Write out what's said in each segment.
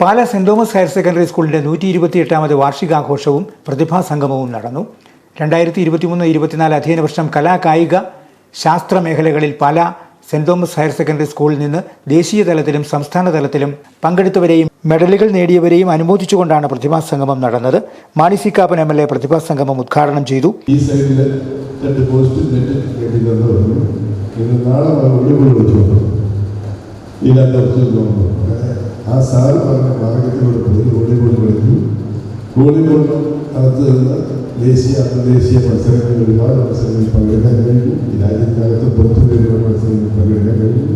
Pala Saint Thomas higher secondary സ്കൂളിന്റെ നൂറ്റി ഇരുപത്തിയെട്ടാമത് വാർഷികാഘോഷവും പ്രതിഭാ സംഗമവും നടന്നു. രണ്ടായിരത്തി ഇരുപത്തിമൂന്ന് ഇരുപത്തിനാല് അധ്യയന വർഷം കലാ കായിക ശാസ്ത്ര മേഖലകളിൽ Pala Saint Thomas higher secondary സ്കൂളിൽ നിന്ന് ദേശീയ തലത്തിലും സംസ്ഥാന തലത്തിലും പങ്കെടുത്തവരെയും മെഡലുകൾ നേടിയവരെയും അനുമോദിച്ചുകൊണ്ടാണ് പ്രതിഭാ സംഗമം നടന്നത്. Mani C Kappan M L A പ്രതിഭാ സംഗമം ഉദ്ഘാടനം ചെയ്തു. ഈ ആ സാറ് പറഞ്ഞ മാർഗത്തിലൂടെ പോയി വോളിബോൾ കളിച്ചു വോളിബോൾ അകത്ത് നിന്ന് ദേശീയ അന്തർദേശീയ മത്സരങ്ങളിൽ ഒരുപാട് മത്സരങ്ങളിൽ പങ്കെടുക്കാൻ കഴിഞ്ഞു രാജ്യത്തിനകത്ത് പുറത്തു ഒരുപാട് മത്സരങ്ങളിൽ പങ്കെടുക്കാൻ കഴിഞ്ഞു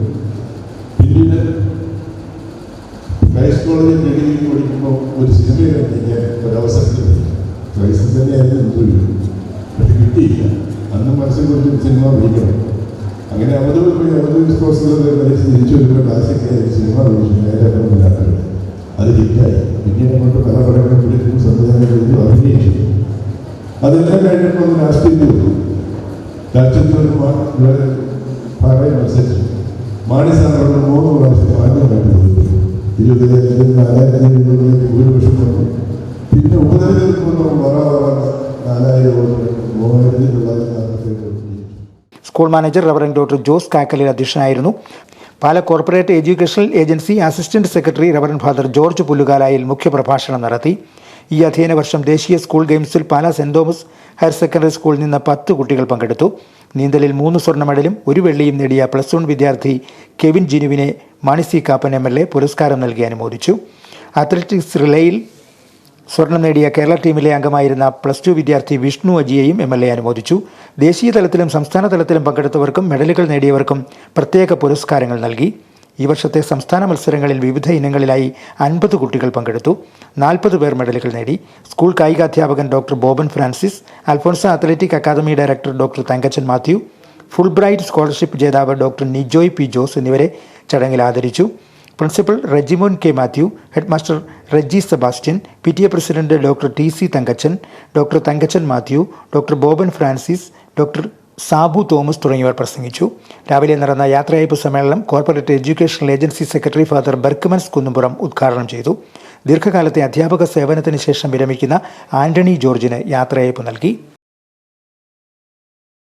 പിന്നീട് ക്രൈസ്റ്റ് കോളേജിൽ ഡിഗ്രി പഠിക്കുമ്പോൾ ഒരു സിനിമയിൽ എത്തിക്കാൻ ഒരവസരം കിട്ടി ക്രൈസ്റ്റ് തന്നെയായിരുന്നു ഇന്റർവ്യൂ പക്ഷെ കിട്ടിയില്ല. അന്ന് മനസ്സിൽ കുറച്ച് സിനിമ വിളിക്കണം അങ്ങനെ അവധൂർ സ്പോർട്സിലൊക്കെ കളിച്ച് തിരിച്ചു വരുമ്പോൾ ക്ലാസ്സിക്കായി സിനിമ വിളിച്ചു നേരെ അതെല്ലാം കഴിഞ്ഞപ്പോൾ രാഷ്ട്രീയത്തിൽ വന്നു രാഷ്ട്രീയത്തിൽ മാണി സാറിനോട് മൂന്ന് പ്രാവശ്യം ഇരുപതിനായിരത്തി നാലായിരത്തി ഭൂരിപക്ഷം പിന്നെ ഉപതെരഞ്ഞെടുപ്പ് വന്നു. നാലായിരം വോട്ട് മൂവായിരത്തി തൊള്ളായിരത്തി. School manager reverend doctor Jose Kakkalil അധ്യക്ഷനായിരുന്നു. Pala corporate educational agency assistant secretary reverend father George Pullukalayil മുഖ്യപ്രഭാഷണം നടത്തി. ഈ അധ്യയന വർഷം ദേശീയ സ്കൂൾ ഗെയിംസിൽ Pala Saint Thomas higher secondary സ്കൂളിൽ നിന്ന് പത്ത് കുട്ടികൾ പങ്കെടുത്തു. നീന്തലിൽ മൂന്ന് സ്വർണ മെഡലും ഒരു വെള്ളിയും നേടിയ പ്ലസ് വൺ വിദ്യാർത്ഥി Kevin ജിനുവിനെ Mani C Kappan M L A പുരസ്കാരം നൽകി അനുമോദിച്ചു. അത്ലറ്റിക്സ് റിലേയിൽ സ്വർണം നേടിയ കേരള ടീമിലെ അംഗമായിരുന്ന പ്ലസ് ടു വിദ്യാർത്ഥി വിഷ്ണു അജിയെയും എം എൽ എ അനുമോദിച്ചു. ദേശീയ തലത്തിലും സംസ്ഥാന തലത്തിലും പങ്കെടുത്തവർക്കും മെഡലുകൾ നേടിയവർക്കും പ്രത്യേക പുരസ്കാരങ്ങൾ നൽകി. ഈ വർഷത്തെ സംസ്ഥാന മത്സരങ്ങളിൽ വിവിധ ഇനങ്ങളിലായി അൻപത് കുട്ടികൾ പങ്കെടുത്തു. നാൽപ്പത് പേർ മെഡലുകൾ നേടി. School കായികാധ്യാപകൻ doctor Boban Francis Alphonsa athletic academy director doctor Thankachan Mathew Fulbright scholarship ജേതാവ് ഡോക്ടർ നിജോയ് പി ജോസ് എന്നിവരെ ചടങ്ങിൽ ആദരിച്ചു. Principal Rejimon K Mathew headmaster Reji Sebastian P T A president doctor T C Thankachan doctor Thankachan Mathew doctor Boban Francis doctor Sabu Thomas തുടങ്ങിയവർ പ്രസംഗിച്ചു. രാവിലെ നടന്ന യാത്രയയപ്പ് സമ്മേളനം corporate educational agency secretary father Berchmans Kunnumpuram ഉദ്ഘാടനം ചെയ്തു. ദീർഘകാലത്തെ അധ്യാപക സേവനത്തിന് ശേഷം വിരമിക്കുന്ന ആന്റണി ജോർജിന് യാത്രയയപ്പ് നൽകി.